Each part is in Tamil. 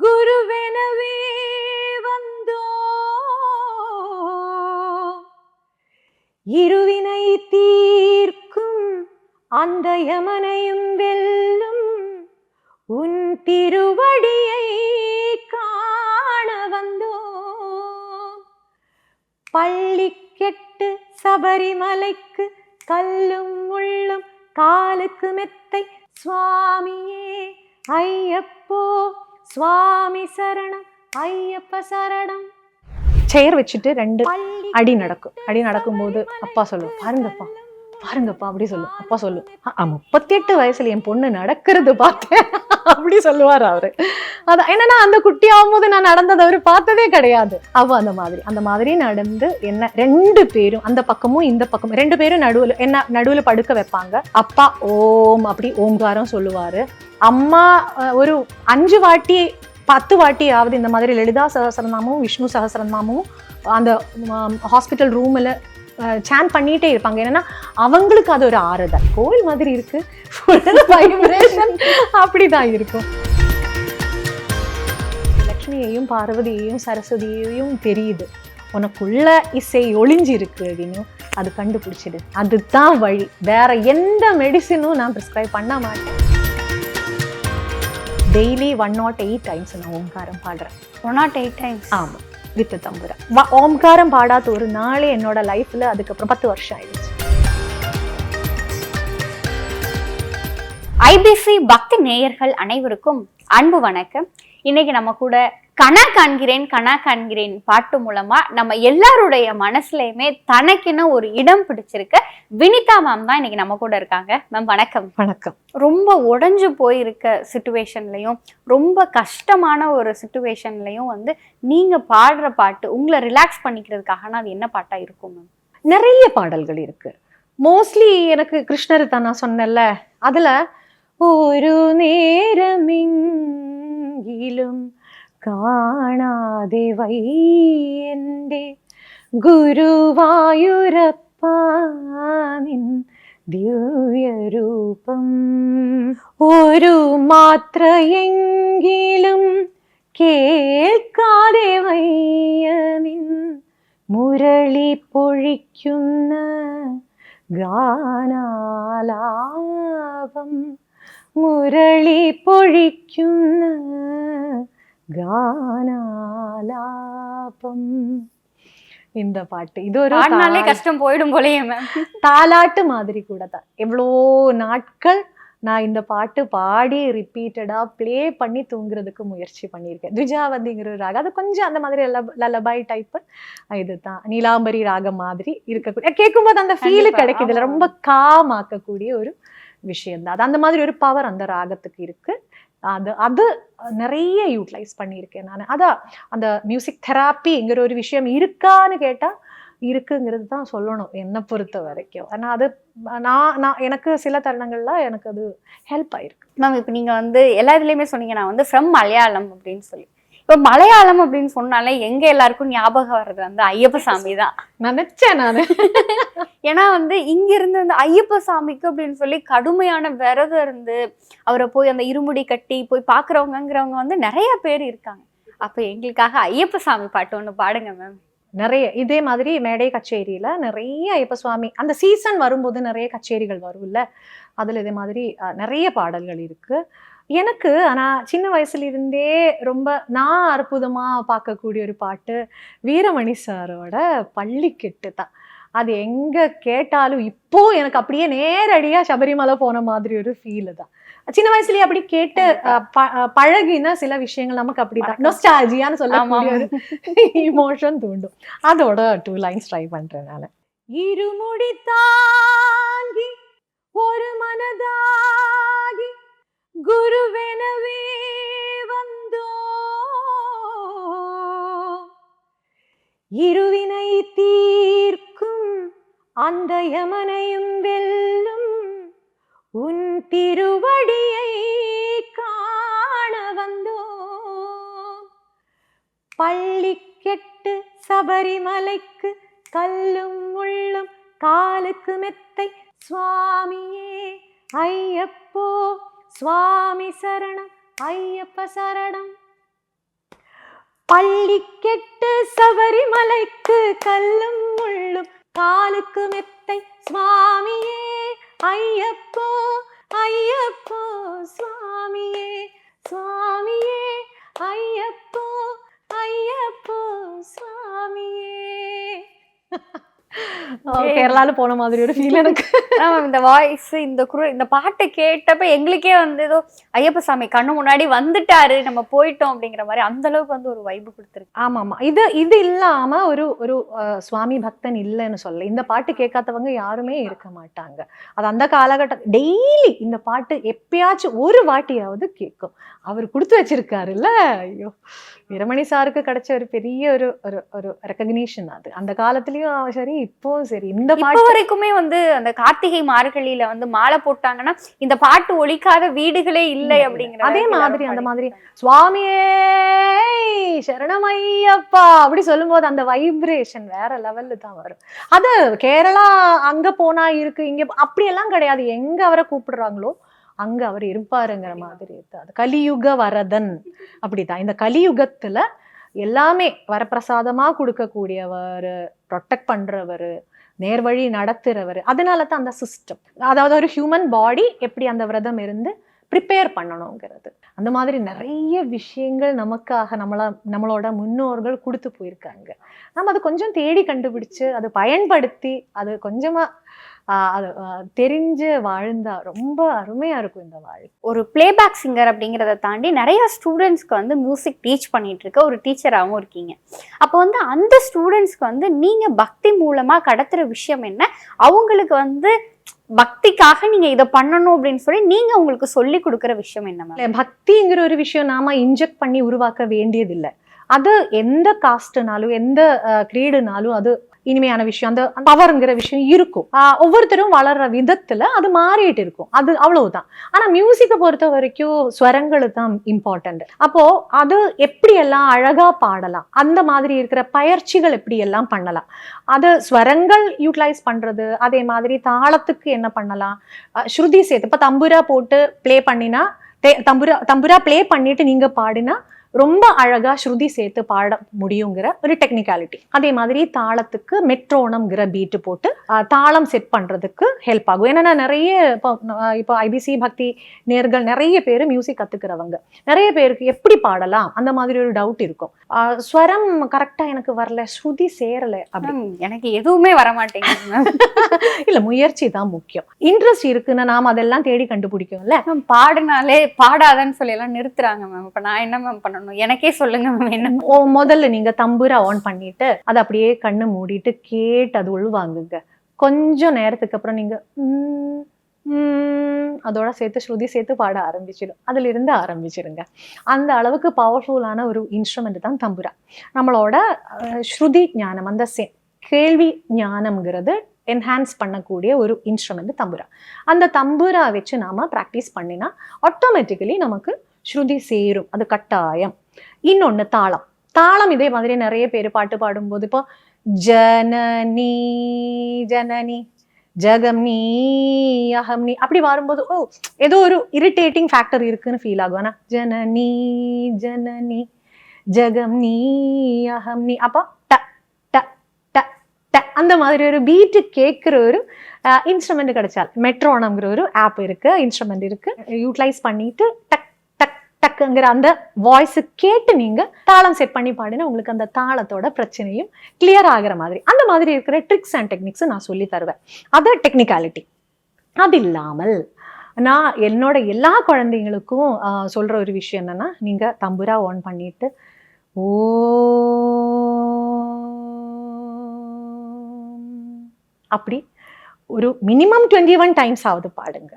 குருவெனவே வந்தோ. இருவினை தீர்க்கும் அந்த யமனையும் வெல்லும் உன் திருவடியை காண வந்தோ. பள்ளி கெட்டு சபரிமலைக்கு கல்லும் முள்ளும் காலுக்கு மெத்தை சுவாமியே ஐயப்போ சுவாமி சரணம் ஐயப்ப சரணம். சேர் வச்சுட்டு ரெண்டு அடி நடக்கும். அடி நடக்கும்போது அப்பா சொல்லும் பாருங்கப்பா பாருங்கப்பா அப்படி சொல்லும். அப்பா சொல்லும் முப்பத்தி எட்டு வயசுல என் பொண்ணு நடக்கிறது பார்த்தேன். அப்படி சொல்லுவார் அவரு. அதான் என்னன்னா அந்த குட்டி ஆகும்போது நான் நடந்ததை அவர் பார்த்ததே கிடையாது. அவ அந்த மாதிரி. அந்த மாதிரி நடந்து என்ன ரெண்டு பேரும் அந்த பக்கமும் இந்த பக்கமும் ரெண்டு பேரும் நடுவில் என்ன நடுவில் படுக்க வைப்பாங்க. அப்பா ஓம் அப்படி ஓம்காரம் சொல்லுவாரு. அம்மா ஒரு அஞ்சு வாட்டி பத்து வாட்டியாவது இந்த மாதிரி லலிதா சகசரநாமமும் விஷ்ணு சகசரநாமமும் அந்த ஹாஸ்பிட்டல் ரூமில் சேன் பண்ணிட்டே இருப்பாங்க. என்னன்னா அவங்களுக்கு அது ஒரு ஆறுதல். கோவில் மாதிரி இருக்கு. வைப்ரேஷன் அப்படிதான் இருக்கும். லக்ஷ்மியையும் பார்வதியையும் சரஸ்வதியையும் தெரியுது. உனக்குள்ள இசை ஒளிஞ்சு இருக்கு அப்படின்னு அது கண்டுபிடிச்சிடு. அதுதான் வழி. வேற எந்த மெடிசினும் நான் ப்ரிஸ்கிரைப் பண்ண மாட்டேன். Daily one nought eight times நான் ஓங்காரம் பாடுறேன். ஒன் நாட் எயிட் டைம்ஸ் ஆமா. வித்து தம்புரா ஓம்காரம் பாடாத ஒரு நாளே என்னோட லைஃப்ல அதுக்கப்புறம் பத்து வருஷம் ஆயிடுச்சு. ஐபிசி பக்தி நேயர்கள் அனைவருக்கும் அன்பு வணக்கம். இன்னைக்கு நம்ம கூட கனா காண்கிறேன் கனா காண்கிறேன் பாட்டு மூலமா நம்ம எல்லாருடைய மனசுலயுமே தனக்கென ஒரு இடம் பிடிச்சிருக்க. வினிதா மேம் தான் இன்னைக்கு நம்ம கூட இருக்காங்க. மேம் வணக்கம். வணக்கம். ரொம்ப உடைஞ்சு போயிருக்க சுச்சுவேஷன்லையும் ரொம்ப கஷ்டமான ஒரு சுச்சுவேஷன்லையும் வந்து நீங்க பாடுற பாட்டு உங்களை ரிலாக்ஸ் பண்ணிக்கிறதுக்காகனா அது என்ன பாட்டா இருக்கும் மேம் நிறைய பாடல்கள் இருக்கு. மோஸ்ட்லி எனக்கு கிருஷ்ணர் தான் நான் சொன்னேன்ல. அதுல ஒரு நேரமெங்கிலும் എങ്കിലും കാണാതെ വൈന്റെ ഗുരുവായൂരപ്പാനിൻ ദിവ്യരൂപം. ഒരു മാത്രയെങ്കിലും കേൾക്കാതെ വയ്യനിൻ മുരളി പൊഴിക്കുന്ന ഗാനാലാപം. മുരളി പൊഴിക്കുന്ന ഗാനാലാപം இந்த பாட்டு இது ஒரு பாடினாலே தாய்- கஷ்டம் போயிடும் போலயே மேம் தாலாட்டு மாதிரி கூட தான் எவ்வளோ நாட்கள் நான் இந்த பாட்டு பாடி ரிப்பீட்டடா ப்ளே பண்ணி தூங்குறதுக்கு முயற்சி பண்ணியிருக்கேன் துஜாவதிங்கிற ஒரு ராகம் அது கொஞ்சம் அந்த மாதிரி லலபாய் டைப் இதுதான் நீலாம்பரி ராகம் மாதிரி இருக்கக்கூடிய கேட்கும்போது அந்த ஃபீல் கண்டிப்பா, கிடைக்குது இல்ல ஆமா. ரொம்ப காம் ஆக்கக்கூடிய ஒரு விஷயந்தான் அது அந்த மாதிரி ஒரு பவர் அந்த ராகத்துக்கு இருக்கு. அது அது நிறைய யூட்டிலைஸ் பண்ணியிருக்கேன் நான். அதான் அந்த மியூசிக் தெராப்பிங்கிற ஒரு விஷயம் இருக்கான்னு கேட்டால் இருக்குங்கிறது தான் சொல்லணும் என்னை பொறுத்த வரைக்கும். ஆனால் அது நான் நான் எனக்கு சில தருணங்கள்ல எனக்கு அது ஹெல்ப் ஆயிருக்கு. மேம் இப்போ நீங்கள் வந்து எல்லா இதுலேயுமே சொன்னீங்க நான் வந்து ஃப்ரம் மலையாளம் அப்படின்னு சொல்லி. இப்போ மலையாளம் அப்படின்னு சொன்னாலே எங்க எல்லாருக்கும் ஞாபகம் வர்றது வந்து ஐயப்ப சாமி தான். நினைச்சேன் நான். ஏன்னா வந்து இங்க இருந்து அந்த ஐயப்ப சாமிக்கு அப்படின்னு சொல்லி கடுமையான விரதம் இருந்து அவரை போய் அந்த இருமுடி கட்டி போய் பாக்குறவங்கங்கிறவங்க வந்து நிறைய பேர் இருக்காங்க. அப்ப எங்களுக்காக ஐயப்ப சாமி பாட்டு ஒண்ணு பாடுங்க மேம் நிறைய இதே மாதிரி மேடை கச்சேரியில நிறைய ஐயப்ப சுவாமி அந்த சீசன் வரும்போது நிறைய கச்சேரிகள் வரும்ல? அதுல இதே மாதிரி நிறைய பாடல்கள் இருக்கு. எனக்கு ஆனா சின்ன வயசுல இருந்தே ரொம்ப நான் அற்புதமா பார்க்கக்கூடிய ஒரு பாட்டு வீரமணி சாரோட பள்ளிக்கெட்டு தான் அது எங்க கேட்டாலும் இப்போ எனக்கு அப்படியே நேரடியா சபரிமலை போன மாதிரி ஒரு ஃபீல் தான். சின்ன வயசுலயே அப்படி கேட்டு ப- பழகின சில விஷயங்கள் நமக்கு அப்படிதான். நொஸ்டாலஜியான்னு சொல்லக்கூடிய ஒரு இமோஷன் தூண்டும். அதோட டூ லைன்ஸ் ட்ரை பண்றேன் நான். இருமுடி தாங்கி ஒரு மனதாகி குருவெனவே வந்தோ. இருவினை தீர்க்கும் அந்த யமனையும் வெல்லும் உன் திருவடியை காண வந்தோ. பள்ளி கெட்டு சபரிமலைக்கு கல்லும் முள்ளும் காலுக்கு மெத்தை சுவாமியே ஐயப்போ சுவாமி சரணம் ஐயப்ப சரணம். பள்ளி கெட்டு சபரிமலைக்கு கல்லும் முள்ளும் காலுக்கு மெத்தை சுவாமியே ஐயப்போ ஐயப்போ சுவாமியே சுவாமியே ஐயப்போ ஐயப்போ சுவாமியே. கேரளால போன மாதிரி ஒரு ஃபீல் எனக்கு. ஆமா, இந்த வாய்ஸ் இந்த குரு இந்த பாட்டை கேட்டப்ப எங்களுக்கே வந்து ஏதோ ஐயப்ப சாமி கண்ணு முன்னாடி வந்துட்டாரு நம்ம போயிட்டோம் அப்படிங்கிற மாதிரி அந்த அளவுக்கு வந்து ஒரு வைப்பு கொடுத்துருக்கு. ஆமா ஆமா இது இது இல்லாம ஒரு ஒரு சுவாமி பக்தன் இல்லைன்னு சொல்ல இந்த பாட்டு கேட்காதவங்க யாருமே இருக்க மாட்டாங்க. அது அந்த காலகட்டம் டெய்லி இந்த பாட்டு எப்பயாச்சும் ஒரு வாட்டியாவது கேட்கும். அவர் கொடுத்து வச்சிருக்காருல்ல? ஐயோ. வீரமணி சாருக்கு கிடைச்ச ஒரு பெரிய ஒரு ஒரு ஒரு ரெக்கக்னிஷன் அது. அந்த காலத்துலயும் சரி இப்போ சரி. இந்த இப்ப பாட்டு வரைக்குமே வந்து அந்த கார்த்திகை மார்கழியில வந்து மாலை போட்டாங்கன்னா இந்த பாட்டு ஒலிக்காத வீடுகளே இல்லை அப்படிங்கிற அதே மாதிரி அந்த மாதிரி. சுவாமியே சரணமையப்பா அப்படி சொல்லும்போது அந்த வைப்ரேஷன் வேற லெவல்ல தான் வரும். அது கேரளா அங்க போனா இருக்கு இங்க அப்படியெல்லாம் கிடையாது. எங்க அவரை கூப்பிடுறாங்களோ அங்க அவர் இருப்பாருங்கிற மாதிரி இருக்கு அது கலியுக வரதன் அப்படிதான். இந்த கலியுகத்துல எல்லாமே வரப்பிரசாதமாக கொடுக்கக்கூடியவர் ப்ரொட்டெக்ட் பண்ணுறவர் நேர்வழி நடத்துகிறவர் அதனால தான் அந்த சிஸ்டம் அதாவது ஒரு ஹியூமன் பாடி எப்படி அந்த விரதம் இருந்து ப்ரிப்பேர் பண்ணணுங்கிறது. அந்த மாதிரி நிறைய விஷயங்கள் நமக்காக நம்மள நம்மளோட முன்னோர்கள் கொடுத்து போயிருக்காங்க. நம்ம அது கொஞ்சம் தேடி கண்டுபிடிச்சு அதை பயன்படுத்தி அது கொஞ்சமாக அது தெரிஞ்சு வாழ்ந்தா ரொம்ப அருமையா இருக்கும் இந்த வாழ்க்கை ஒரு பிளேபேக் சிங்கர் அப்படிங்கிறத தாண்டி நிறைய ஸ்டூடெண்ட்ஸ்க்கு வந்து மியூசிக் டீச் பண்ணிட்டு இருக்க ஒரு டீச்சராகவும் இருக்கீங்க. அப்போ வந்து அந்த ஸ்டூடெண்ட்ஸ்க்கு வந்து நீங்க பக்தி மூலமா கடத்துற விஷயம் என்ன? அவங்களுக்கு வந்து பக்திக்காக நீங்க இதை பண்ணணும் அப்படின்னு சொல்லி நீங்க உங்களுக்கு சொல்லி கொடுக்குற விஷயம் என்ன பக்திங்கிற ஒரு விஷயம் நாம இன்ஜெக்ட் பண்ணி உருவாக்க வேண்டியதில்லை. அது எந்த காஸ்ட்னாலும் எந்த கிரீடுனாலும் அது இனிமையான விஷயம் அந்த பவர்ங்கிற விஷயம் இருக்கும். ஆஹ் ஒவ்வொருத்தரும் வளர்ற விதத்துல அது மாறிட்டு இருக்கும். அது அவ்வளவுதான். ஆனா மியூசிக்கை பொறுத்த வரைக்கும் ஸ்வரங்கள் தான் இம்பார்ட்டன்ட் அப்போ அது எப்படி எல்லாம் அழகா பாடலாம் அந்த மாதிரி இருக்கிற பயிற்சிகள் எப்படி எல்லாம் பண்ணலாம் அது ஸ்வரங்கள் யூட்டிலைஸ் பண்றது அதே மாதிரி தாளத்துக்கு என்ன பண்ணலாம் ஸ்ருதி சேர்த்து இப்ப தம்புரா போட்டு ப்ளே பண்ணினா தம்புரா தம்புரா ப்ளே பண்ணிட்டு நீங்க பாடினா ரொம்ப அழகா ஸ்ருதி சேர்த்து பாட முடியுங்கிற ஒரு டெக்னிக்காலிட்டி அதே மாதிரி தாளத்துக்கு மெட்ரோனம்ங்கிற பீட்டு போட்டு தாளம் செட் பண்றதுக்கு ஹெல்ப் ஆகும். ஏன்னா நிறைய இப்போ இப்போ ஐபிசி பக்தி நேர்கள் நிறைய பேர் மியூசிக் கத்துக்கிறவங்க. நிறைய பேருக்கு எப்படி பாடலாம் அந்த மாதிரி ஒரு டவுட் இருக்கும். ஸ்வரம் கரெக்டா எனக்கு வரல ஸ்ருதி சேரல அப்படி. மேம் எனக்கு எதுவுமே வர மாட்டேங்குது மேம். இல்ல முயற்சி தான் முக்கியம். இன்ட்ரெஸ்ட் இருக்குன்னா நாம அதெல்லாம் தேடி கண்டுபிடிக்கும்ல. மேம் பாடினாலே பாடாதன்னு சொல்லி எல்லாம் நிறுத்துறாங்க மேம். இப்ப நான் என்ன மேம் பண்ணணும்? எனக்கே சொல்லுங்க மேம் என்ன முதல்ல நீங்க தம்புரா ஆன் பண்ணிட்டு அதை அப்படியே கண்ணு மூடிட்டு கேட்டு அது உள்வாங்குங்க. கொஞ்சம் நேரத்துக்கு அப்புறம் நீங்க அதோட சேர்த்து ஸ்ருதி சேர்த்து பாட ஆரம்பிச்சிடும். அதுல இருந்து ஆரம்பிச்சிருங்க அந்த அளவுக்கு பவர்ஃபுல்லான ஒரு இன்ஸ்ட்ருமெண்ட் தான் தம்புரா. நம்மளோட ஸ்ருதி ஞானம் அந்த செ- கேள்வி ஞானம்ங்கிறது என்ஹான்ஸ் பண்ணக்கூடிய ஒரு இன்ஸ்ட்ருமெண்ட் தம்புரா. அந்த தம்புரா வச்சு நாம ப்ராக்டிஸ் பண்ணினா ஆட்டோமேட்டிக்கலி நமக்கு ஸ்ருதி சேரும். அது கட்டாயம். இன்னொன்னு தாளம். தாளம் இதே மாதிரி நிறைய பேர் பாட்டு பாடும்போது இப்போ ஜனனி ஜனனி ஜகம் நீ அகம் நீ அப்படி வரும்போது ஓ ஏதோ ஒரு இரிட்டேட்டிங் ஃபேக்டர் இருக்குன்னு ஃபீல் ஆகும். ஆனால் ஜனனி ஜனனி ஜகம் நீ அகம் நீ அப்போ ட ட ட ட அந்த மாதிரி ஒரு பீட்டு கேட்குற ஒரு இன்ஸ்ட்ருமெண்ட் கிடைச்சால். மெட்ரோனம்ங்கிற ஒரு ஆப் இருக்கு. இன்ஸ்ட்ருமெண்ட் இருக்கு. யூட்டிலைஸ் பண்ணிட்டு டக் டக்குங்கிற அந்த வாய்ஸு கேட்டு நீங்கள் தாளம் செட் பண்ணி பாடினா உங்களுக்கு அந்த தாளத்தோட பிரச்சனையும் கிளியர் ஆகிற மாதிரி. அந்த மாதிரி இருக்கிற ட்ரிக்ஸ் அண்ட் டெக்னிக்ஸ் நான் சொல்லி தருவேன். அது டெக்னிக்காலிட்டி அது இல்லாமல் நான் என்னோட எல்லா குழந்தைங்களுக்கும் சொல்கிற ஒரு விஷயம் என்னென்னா நீங்கள் தம்புரா ஆன் பண்ணிட்டு ஓ அப்படி ஒரு மினிமம் டுவெண்ட்டி ஒன் டைம்ஸ் ஆகுது பாடுங்க.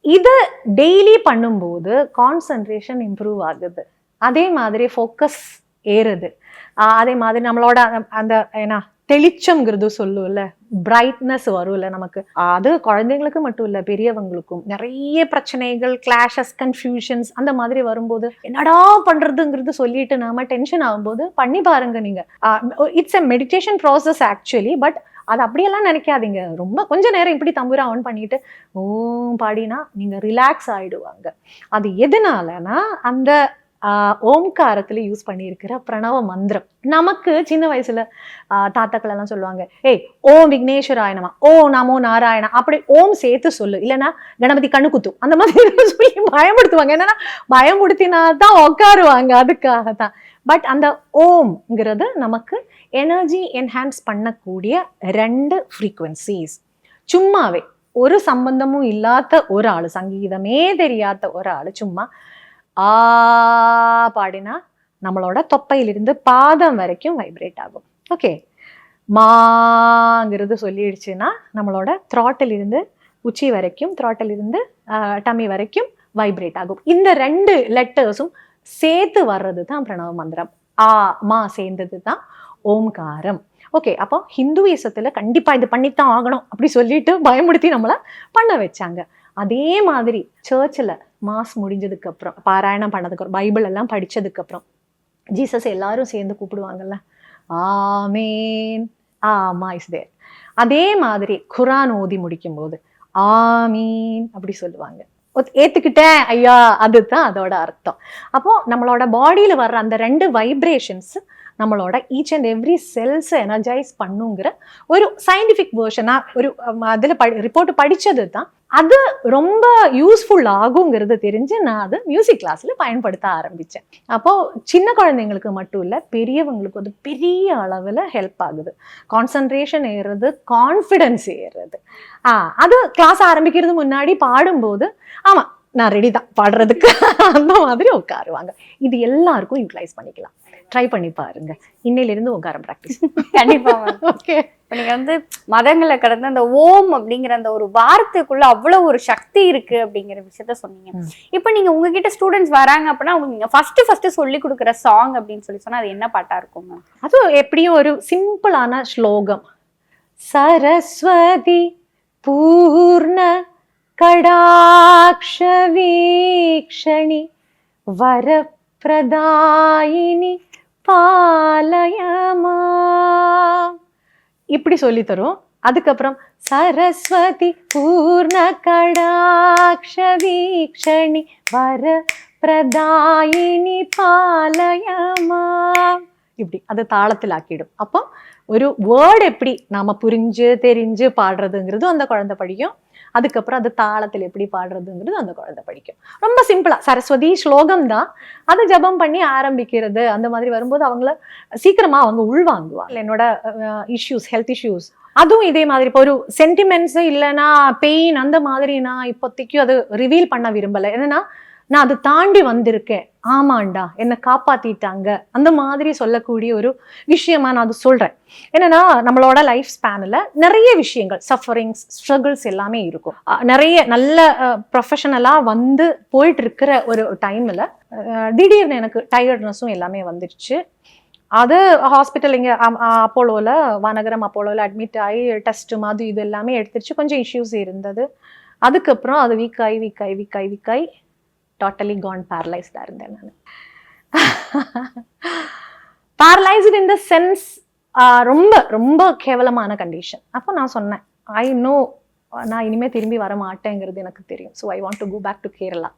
இது டெய்லி பண்ணும்போது கான்சன்ட்ரேஷன் இம்ப்ரூவ் ஆகுது. அதே மாதிரி ஃபோக்கஸ் ஏறுது. அதே மாதிரி நம்மளோட அந்த- ஏன்னா என்ன தெளிச்சம்ங்கிறது சொல்லும்ல பிரைட்னஸ் வரும்ல நமக்கு. அது குழந்தைங்களுக்கு மட்டும் இல்ல பெரியவங்களுக்கும். நிறைய பிரச்சனைகள் கிளாஷஸ் கன்ஃபியூஷன்ஸ் அந்த மாதிரி வரும்போது என்னடா பண்றதுங்கிறது சொல்லிட்டு நாம டென்ஷன் ஆகும்போது பண்ணி பாருங்க நீங்க. It's a meditation process actually but அது அப்படியெல்லாம் நினைக்காதீங்க. ரொம்ப கொஞ்ச நேரம் இப்படி தம்பூரா ஆன் பண்ணிட்டு ஓம் பாடினா நீங்கள் ரிலாக்ஸ் ஆகிடுவாங்க அது எதனாலனா அந்த ஓம்காரத்தில் யூஸ் பண்ணியிருக்கிற பிரணவ மந்திரம். நமக்கு சின்ன வயசுல தாத்தாக்கள் எல்லாம் சொல்லுவாங்க ஏய் ஓம் விக்னேஸ்வராயனமா ஓ நமோ நாராயணா அப்படி ஓம் சேர்த்து சொல்லு. இல்லைன்னா கணபதி கண்ணு குத்தும் அந்த மாதிரி சொல்லி பயமுடுத்துவாங்க. என்னன்னா பயமுடுத்தினா தான் உட்காருவாங்க அதுக்காக தான் பட் அந்த ஓம்ங்கிறது நமக்கு எனர்ஜி என்ஹான்ஸ் பண்ணக்கூடிய ரெண்டு ஃப்ரீக்குவென்சிஸ் சும்மாவே ஒரு சம்பந்தமும் இல்லாத ஒரு ஆள் சங்கீதமே தெரியாத ஒரு ஆள் சும்மா ஆ பாடினா நம்மளோட தொப்பையிலிருந்து பாதம் வரைக்கும் வைப்ரேட் ஆகும். ஓகே மாங்கிறது சொல்லிடுச்சுன்னா நம்மளோட த்ராட்டிலிருந்து இருந்து உச்சி வரைக்கும் த்ராட்டிலிருந்து இருந்து டம்மி வரைக்கும் வைப்ரேட் ஆகும். இந்த ரெண்டு லெட்டர்ஸும் சேர்த்து வர்றது தான் பிரணவ மந்திரம். ஆ மா சேர்ந்தது தான் ஓம்காரம். ஓகே அப்போ ஹிந்துவிசத்துல கண்டிப்பா இது பண்ணித்தான் ஆகணும் அப்படி சொல்லிட்டு பயமுடுத்தி நம்மள பண்ண வச்சாங்க. அதே மாதிரி சர்ச்சில் மாஸ் முடிஞ்சதுக்கு அப்புறம் பாராயணம் பண்ணதுக்கு அப்புறம் பைபிள் எல்லாம் படிச்சதுக்கு அப்புறம் ஜீசஸ் எல்லாரும் சேர்ந்து கூப்பிடுவாங்கல்ல. ஆமேன். ஆமா இஸ் தேர் அதே மாதிரி குரான் ஓதி முடிக்கும் போது ஆமீன் அப்படி சொல்லுவாங்க. ஏற்றுக்கிட்டேன் ஐயா அதுதான் அதோட அர்த்தம். அப்போ நம்மளோட பாடியில் வர்ற அந்த ரெண்டு வைப்ரேஷன்ஸ் நம்மளோட each and every cells energize பண்ணுங்கிற ஒரு சயின்டிஃபிக் வேர்ஷனாக ஒரு அதில் படி ரிப்போர்ட் படிச்சது தான் அது ரொம்ப யூஸ்ஃபுல் ஆகுங்கிறது தெரிஞ்சு நான் அது மியூசிக் கிளாஸில் பயன்படுத்த ஆரம்பிச்சேன். அப்போ சின்ன குழந்தைங்களுக்கு மட்டும் இல்லை பெரியவங்களுக்கு அது பெரிய அளவில் ஹெல்ப் ஆகுது. கான்சன்ட்ரேஷன் ஏறுறது கான்ஃபிடென்ஸ் ஏறுறது அது கிளாஸ் ஆரம்பிக்கிறது முன்னாடி பாடும்போது ஆமா நான் ரெடி தான். பாடுறதுக்கு. அந்த மாதிரி உட்காருவாங்க. இது எல்லாருக்கும் யூட்டிலைஸ் பண்ணிக்கலாம். ட்ரை பண்ணி பாருங்க. இன்னையில இருந்து உட்காரம் ப்ராக்டிஸ் கண்டிப்பா மேம் ஓகே இப்ப நீங்க வந்து மதங்களை கடந்து அந்த ஓம் அப்படிங்கிற அந்த ஒரு வார்த்தைக்குள்ள அவ்வளவு ஒரு சக்தி இருக்கு அப்படிங்கிற விஷயத்த சொன்னீங்க. இப்ப நீங்க உங்ககிட்ட ஸ்டூடெண்ட்ஸ் வராங்க அப்படின்னா அவங்க நீங்க ஃபர்ஸ்ட் ஃபர்ஸ்ட் சொல்லி கொடுக்குற சாங் அப்படின்னு சொல்லி சொன்னா அது என்ன பாட்டா இருக்கும் மேம் அது எப்படியும் ஒரு சிம்பிளான ஸ்லோகம். சரஸ்வதி பூர்ண கடாட்ச வீக்ஷணி வரப்பிரதாயினி பாலயமா. இப்படி சொல்லி தரும். அதுக்கப்புறம் சரஸ்வதி பூர்ண கடாட்சவீக்ஷணி வர பிரதாயினி பாலயமா. இப்படி அது தாளத்தில் ஆக்கிடும். அப்போ ஒரு வேர்டு எப்படி நாம புரிஞ்சு தெரிஞ்சு பாடுறதுங்கிறதும் அந்த குழந்தை படிக்கும் அதுக்கப்புறம் அது தாளத்தில் எப்படி பாடுறதுங்கிறது அந்த குழந்தை படிக்கும். ரொம்ப சிம்பிளா சரஸ்வதி ஸ்லோகம் தான். அதை ஜபம் பண்ணி ஆரம்பிக்கிறது. அந்த மாதிரி வரும்போது அவங்கள சீக்கிரமா அவங்க உள்வாங்குவாங்க. என்னோட இஷ்யூஸ் ஹெல்த் இஷ்யூஸ் அதுவும் இதே மாதிரி இப்போ ஒரு சென்டிமெண்ட்ஸ் இல்லைன்னா பெயின் அந்த மாதிரி நான் இப்போதைக்கு அது ரிவீல் பண்ண விரும்பலை. என்னன்னா நான் அதை தாண்டி வந்திருக்கேன். ஆமாண்டா என்னை காப்பாத்திட்டாங்க. அந்த மாதிரி சொல்லக்கூடிய ஒரு விஷயமா நான் அது சொல்றேன். என்னன்னா நம்மளோட லைஃப் ஸ்பேனில் நிறைய விஷயங்கள் சஃபரிங்ஸ் ஸ்ட்ரகிள்ஸ் எல்லாமே இருக்கும். நிறைய நல்ல ப்ரொஃபஷனலாக வந்து போயிட்டு இருக்கிற ஒரு டைமில் திடீர்னு எனக்கு டயர்ட்னஸும் எல்லாமே வந்துடுச்சு அது ஹாஸ்பிட்டல் இங்கே அப்போலோவில் வானகரம் அப்போலோவில் அட்மிட் ஆகி டெஸ்ட்டு மாதிரி இது எல்லாமே எடுத்துருச்சு. கொஞ்சம் இஷ்யூஸ் இருந்தது. அதுக்கப்புறம் அது வீக் ஆகி வீக் ஆகி வீக் ஆகி வீக் ஆகி டோட்டலி கான் பேரலைஸ்டாக இருந்தேன் நான். பேரலைஸ்டு இன் த சென்ஸ் ரொம்ப ரொம்ப கேவலமான கண்டிஷன் அப்போ நான் சொன்னேன் ஐ நோ நான் இனிமேல் திரும்பி வர மாட்டேங்கிறது எனக்கு தெரியும். So I want to go back to Kerala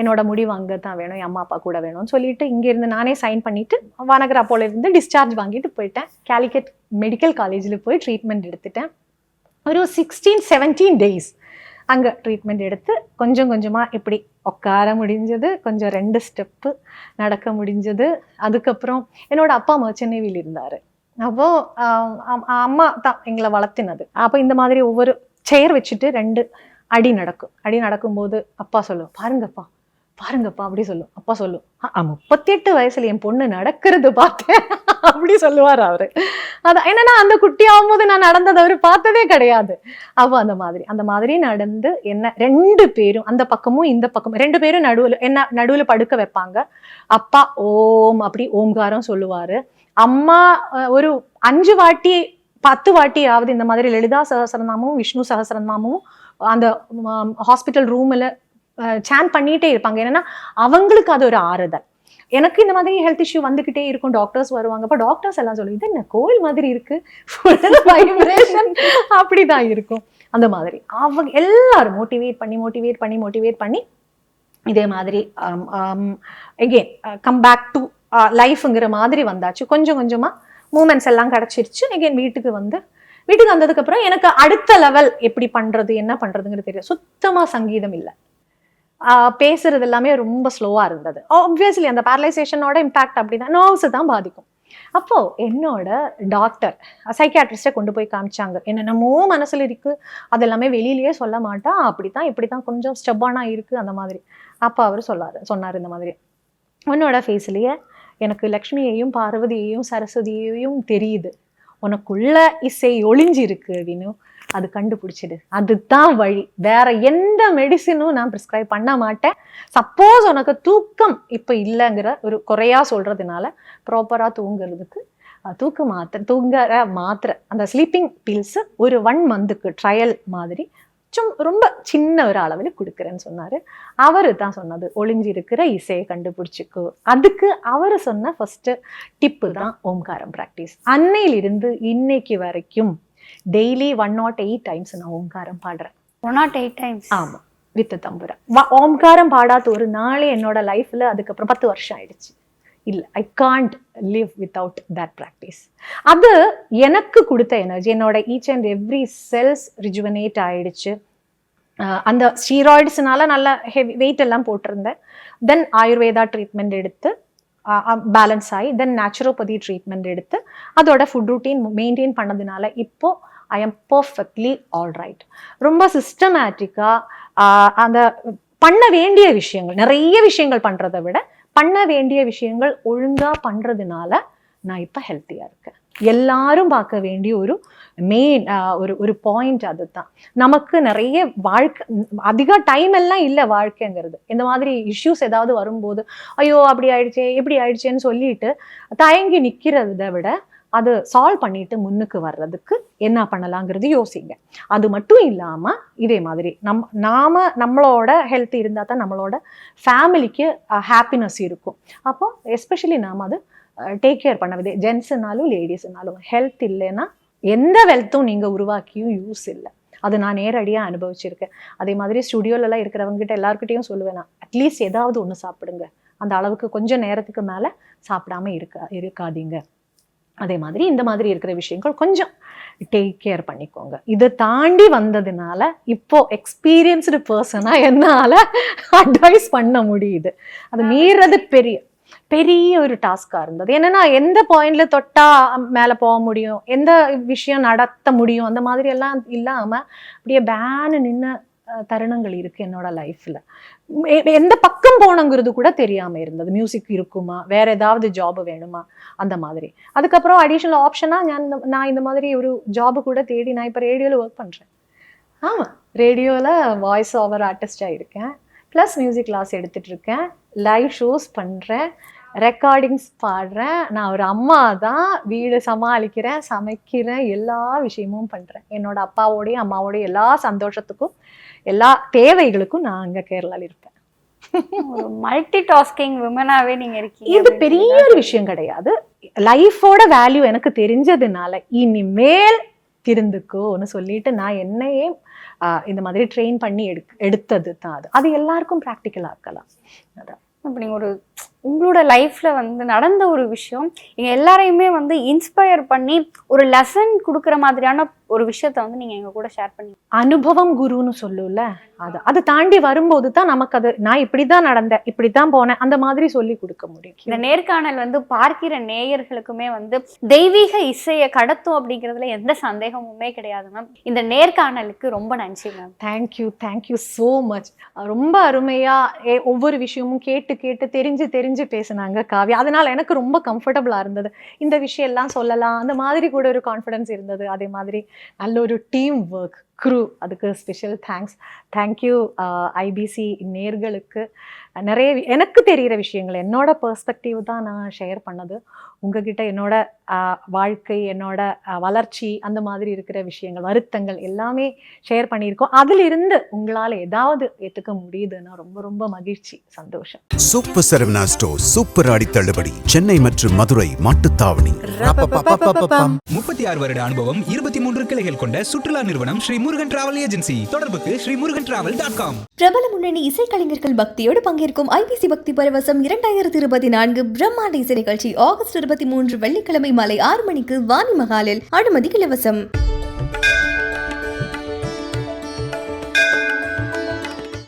என்னோட முடிவு அங்கே தான் வேணும் என் அம்மா அப்பா கூட வேணும்னு சொல்லிட்டு இங்கேருந்து நானே சைன் பண்ணிட்டு வானகர் அப்போல இருந்து டிஸ்சார்ஜ் வாங்கிட்டு போயிட்டேன். கேலிக்கட் மெடிக்கல் காலேஜில் போய் ட்ரீட்மெண்ட் எடுத்துட்டேன். ஒரு சிக்ஸ்டீன் செவன்டீன் டேஸ் அங்கே ட்ரீட்மெண்ட் எடுத்து கொஞ்சம் கொஞ்சமாக இப்படி உட்கார முடிஞ்சது. கொஞ்சம் ரெண்டு ஸ்டெப்பு நடக்க முடிஞ்சது. அதுக்கப்புறம் என்னோட அப்பா மர்ச்சனேவியில் இருந்தார். அப்போது அம்மா தான் எங்களை வளர்த்தினது. அப்போ இந்த மாதிரி ஒவ்வொரு செயர் வச்சுட்டு ரெண்டு அடி நடக்கும். அடி நடக்கும்போது அப்பா சொல்லுவோம் பாருங்கப்பா பாருங்கப்பா அப்படி சொல்லும். அப்பா சொல்லும் முப்பத்தி எட்டு வயசுல என் பொண்ணு நடக்கிறது பார்த்தேன். அப்படி சொல்லுவார் அவரு. அதான் என்னன்னா அந்த குட்டி ஆகும்போது நான் நடந்தது அவரு பார்த்ததே கிடையாது. அவ அந்த மாதிரி அந்த மாதிரி நடந்து என்ன ரெண்டு பேரும் அந்த பக்கமும் இந்த பக்கமும் ரெண்டு பேரும் நடுவில் என்ன நடுவில் படுக்க வைப்பாங்க. அப்பா ஓம் அப்படி ஓம்காரம் சொல்லுவாரு. அம்மா ஒரு அஞ்சு வாட்டி பத்து வாட்டியாவது இந்த மாதிரி லலிதா சகசரநாமமும் விஷ்ணு சகசரநாமமும் அந்த ஹாஸ்பிட்டல் ரூம்ல சேன் பண்ணிட்டே இருப்பாங்க. என்னன்னா அவங்களுக்கு அது ஒரு ஆறுதல். எனக்கு இந்த மாதிரி ஹெல்த் இஷ்யூ வந்துகிட்டே இருக்கும். டாக்டர்ஸ் வருவாங்க. அப்போ டாக்டர்ஸ் எல்லாம் சொல்லி இது என்ன கோயில் மாதிரி இருக்கு? வைப்ரேஷன் அப்படிதான் இருக்கும். அந்த மாதிரி. அவங்க எல்லாரும் மோட்டிவேட் பண்ணி மோட்டிவேட் பண்ணி மோட்டிவேட் பண்ணி இதே மாதிரி எகெயின் கம் பேக் டு லைஃப்ங்கிற மாதிரி வந்தாச்சு. கொஞ்சம் கொஞ்சமா மூமெண்ட்ஸ் எல்லாம் கிடைச்சிருச்சு. எகெயின் வீட்டுக்கு வந்து வீட்டுக்கு வந்ததுக்கு அப்புறம் எனக்கு அடுத்த லெவல் எப்படி பண்றது என்ன பண்றதுங்கிறது தெரியும் சுத்தமா சங்கீதம் இல்லை. பேசுறது எல்லாமே ரொம்ப ஸ்லோவாக இருந்தது. ஆப்வியஸ்லி அந்த பேரலைசேஷனோட இம்பாக்ட் அப்படிதான். நர்வ்ஸு தான் பாதிக்கும். அப்போ என்னோட டாக்டர் சைக்கியாட்ரிஸ்டை கொண்டு போய் காமிச்சாங்க. என்னென்னமோ மனசுல இருக்கு. அதெல்லாமே வெளியிலேயே வெளியிலயே சொல்ல மாட்டா. அப்படித்தான் இப்படித்தான் கொஞ்சம் ஸ்டெப்பானா இருக்கு அந்த மாதிரி. அப்போ அவர் சொல்லாரு சொன்னார் இந்த மாதிரி. உன்னோட ஃபேஸ்லயே எனக்கு லக்ஷ்மியையும் பார்வதியையும் சரஸ்வதியையும் தெரியுது. உனக்குள்ள இசை ஒளிஞ்சிருக்கு வினு. அது கண்டுபிடிச்சிடு. அதுதான் வழி. வேற எந்த மெடிசினும் நான் ப்ரிஸ்கிரைப் பண்ண மாட்டேன். சப்போஸ் உனக்கு தூக்கம் இப்போ இல்லைங்கிற ஒரு குறையா சொல்றதுனால ப்ராப்பராக தூங்குறதுக்கு தூக்க மாத்திரை தூங்குற மாத்திரை அந்த ஸ்லீப்பிங் பில்ஸ் ஒரு ஒன் மந்த்துக்கு ட்ரையல் மாதிரி சும் ரொம்ப சின்ன ஒரு அளவில் கொடுக்குறேன்னு சொன்னார். அவரு தான் சொன்னது ஒளிஞ்சிருக்கிற இசையை கண்டுபிடிச்சிக்கோ. அதுக்கு அவர் சொன்ன ஃபஸ்ட்டு டிப்பு தான் ஓம்காரம் ப்ராக்டிஸ் அன்னையிலிருந்து இன்னைக்கு வரைக்கும் daily one not eight times நான் ஓம்காரம் பாடுறேன். ஒன் நாட் எயிட் டைம்ஸ் ஆமா வித் தம்புரா ஓம்காரம் பாடாத ஒரு நாளே என்னோட லைஃப்ல அதுக்கப்புறம் பத்து வருஷம் ஆயிடுச்சு. இல்ல I can't live without that practice அது எனக்கு கொடுத்த எனர்ஜி என்னோட each and every cells rejuvenate ஆயிடுச்சு. அந்த ஸ்டீராய்ட்ஸ்னால நல்ல ஹெவி வெயிட் எல்லாம் போட்டிருந்தேன். தென் ஆயுர்வேதா ட்ரீட்மெண்ட் எடுத்து பேலன்ஸ் ஆகி தென் நேச்சுரோபதி ட்ரீட்மெண்ட் எடுத்து அதோட ஃபுட் ரூட்டீன் மெயின்டைன் பண்ணதுனால இப்போ I am perfectly all right ரொம்ப சிஸ்டமேட்டிக்காக அந்த பண்ண வேண்டிய விஷயங்கள் நிறைய விஷயங்கள் பண்ணுறதை விட பண்ண வேண்டிய விஷயங்கள் ஒழுங்கா பண்ணுறதுனால நான் இப்போ ஹெல்த்தியா இருக்கேன் எல்லாரும் பார்க்க வேண்டிய ஒரு மெயின் ஒரு ஒரு பாயிண்ட் அதுதான். நமக்கு நிறைய வாழ்க்கை அதிக டைம் எல்லாம் இல்லை வாழ்க்கைங்கிறது. இந்த மாதிரி இஷ்யூஸ் ஏதாவது வரும்போது ஐயோ அப்படி ஆயிடுச்சே இப்படி ஆயிடுச்சேன்னு சொல்லிட்டு தயங்கி நிற்கிறத விட அது சால்வ் பண்ணிட்டு முன்னுக்கு வர்றதுக்கு என்ன பண்ணலாங்கிறது யோசிங்க. அது மட்டும் இல்லாம இதே மாதிரி நம் நாம நம்மளோட ஹெல்த் இருந்தா தான் நம்மளோட ஃபேமிலிக்கு ஹாப்பினஸ் இருக்கும். அப்போ எஸ்பெஷலி நாம அது டேக் கேர் பண்ண விதே ஜென்ஸுனாலும் லேடிஸ்னாலும் ஹெல்த் இல்லைன்னா எந்த வெல்த்தும் நீங்க உருவாக்கியும் யூஸ் இல்லை. அது நான் நேரடியா அனுபவிச்சிருக்கேன். அதே மாதிரி ஸ்டுடியோல எல்லாம் இருக்கிறவங்க கிட்ட எல்லாருக்கிட்டையும் சொல்லுவேன் நான் அட்லீஸ்ட் ஏதாவது ஒண்ணு சாப்பிடுங்க. அந்த அளவுக்கு கொஞ்சம் நேரத்துக்கு மேல சாப்பிடாம இருக்கா இருக்காதீங்க. அதே மாதிரி இந்த மாதிரி இருக்கிற விஷயங்கள் கொஞ்சம் டேக் கேர் பண்ணிக்கோங்க. இதை தாண்டி வந்ததுனால இப்போ எக்ஸ்பீரியன்ஸ்டு பர்சனா என்னால அட்வைஸ் பண்ண முடியுது. அது மீறது பெரிய பெரிய ஒரு டாஸ்காக இருந்தது. என்னன்னா எந்த பாயிண்ட்ல தொட்டா மேல போக முடியும்? எந்த விஷயம் நடத்த முடியும்? அந்த மாதிரி எல்லாம் இல்லாம அப்படியே பேனு நின்ன தருணங்கள் இருக்கு என்னோட லைஃப்ல எந்த பக்கம் போனங்கிறது கூட தெரியாம இருந்தது. மியூசிக் இருக்குமா? வேற ஏதாவது ஜாப் வேணுமா? அந்த மாதிரி. அதுக்கப்புறம் அடிஷ்னல் ஆப்ஷனாக நான் இந்த- நான் இந்த மாதிரி ஒரு ஜாப் கூட தேடி நான் இப்போ ரேடியோவில் ஒர்க் பண்றேன். ஆமாம் ரேடியோவில் வாய்ஸ் ஓவர் ஆர்டிஸ்டாக இருக்கேன். ப்ளஸ் மியூசிக் கிளாஸ் எடுத்துட்டு இருக்கேன். லைவ் ஷோஸ் பண்றேன் ரெக்கார்டிங்ஸ் பாடுறேன். நான் ஒரு அம்மா தான் வீடு சமாளிக்கிறேன் சமைக்கிறேன் எல்லா விஷயமும் பண்றேன். என்னோட அப்பாவோடையும் அம்மாவோடையும் எல்லா சந்தோஷத்துக்கும் எல்லா தேவைகளுக்கும் நான் அங்க கேரளால இருப்பேன். மல்டி டாஸ்கிங் விமனாவே நீங்க இருக்கீங்க இது பெரிய ஒரு விஷயம் கிடையாது. லைஃபோட வேல்யூ எனக்கு தெரிஞ்சதுனால இனிமேல் திருந்துக்கோன்னு சொல்லிட்டு நான் என்னையே இந்த மாதிரி ட்ரெயின் பண்ணி எடுக் எடுத்தது தான் அது. அது எல்லாருக்கும் ப்ராக்டிக்கலாக இருக்கலாம். அதான். இப்போ நீங்கள் ஒரு உங்களோட லைஃப்ல வந்து நடந்த ஒரு விஷயம் எங்க எல்லாரையுமே வந்து இன்ஸ்பயர் பண்ணி ஒரு லெசன் கொடுக்குற மாதிரியான ஒரு விஷயத்த வந்து நீங்க எங்க கூட ஷேர் பண்ணி அனுபவம் குருன்னு சொல்லும்ல அது அதை தாண்டி வரும்போது தான் நமக்கு அது நான் இப்படிதான் நடந்தேன் இப்படித்தான் போனேன் அந்த மாதிரி சொல்லி கொடுக்க இந்த முடியும் நேர்காணல் வந்து பார்க்கிற நேயர்களுக்குமே வந்து தெய்வீக இசையை கடத்தும் அப்படிங்கிறதுல எந்த சந்தேகமுமே கிடையாது மேம் இந்த நேர்காணலுக்கு ரொம்ப நன்றி ma'am thank you thank you so much ரொம்ப அருமையா ஒவ்வொரு விஷயமும் கேட்டு கேட்டு தெரிஞ்சு தெரிஞ்சு பேசுனாங்க காவியா. அதனால எனக்கு ரொம்ப கம்ஃபர்டபுளா இருந்தது. இந்த விஷயம் எல்லாம் சொல்லலாம் அந்த மாதிரி கூட ஒரு கான்ஃபிடன்ஸ் இருந்தது அதே மாதிரி நல்ல ஒரு டீம் ஒர்க் க்ரூ அதுக்கு special thanks thank you IBC நேர்களுக்கு. நிறைய எனக்கு தெரிகிற விஷயங்கள் என்னோட பெர்ஸ்பெக்டிவ் தான் நான் ஷேர் பண்ணது. உங்ககிட்ட என்னோட வாழ்க்கை என்னோட வளர்ச்சி அந்த மாதிரி இருக்கிற விஷயங்கள் வருத்தங்கள் எல்லாமே ஷேர் பண்ணியிருக்கோம். அதிலிருந்து உங்களால் ஏதாவது ஏற்றுக்க முடியுதுன்னா ரொம்ப ரொம்ப மகிழ்ச்சி சந்தோஷம். சூப்பர் சரவணா ஸ்டோர் சூப்பர் ஆடி தள்ளுபடி. சென்னை மற்றும் மதுரை மாட்டுத்தாவணி. முப்பத்தி ஆறு வருட அனுபவம் இருபத்தி மூன்று கிளைகள் கொண்ட சுற்றுலா நிறுவனம் ஸ்ரீ முருகன் டிராவல் ஏஜென்சி. தொடர்புக்கு Sri Murugan travel dot com. பிரபல முன்னணி இசைக்கலைஞர்கள் பக்தியோடு பங்கேற்கும் ஐபிசி பக்தி பரவசம் இரண்டாயிரத்தி இருபத்தி நான்கு பிரம்மாண்ட இசை நிகழ்ச்சி ஆகஸ்ட் இருபத்தி மூன்று வெள்ளிக்கிழமை மாலை ஆறு மணிக்கு வாணி மகாலில் அனுமதி இலவசம்.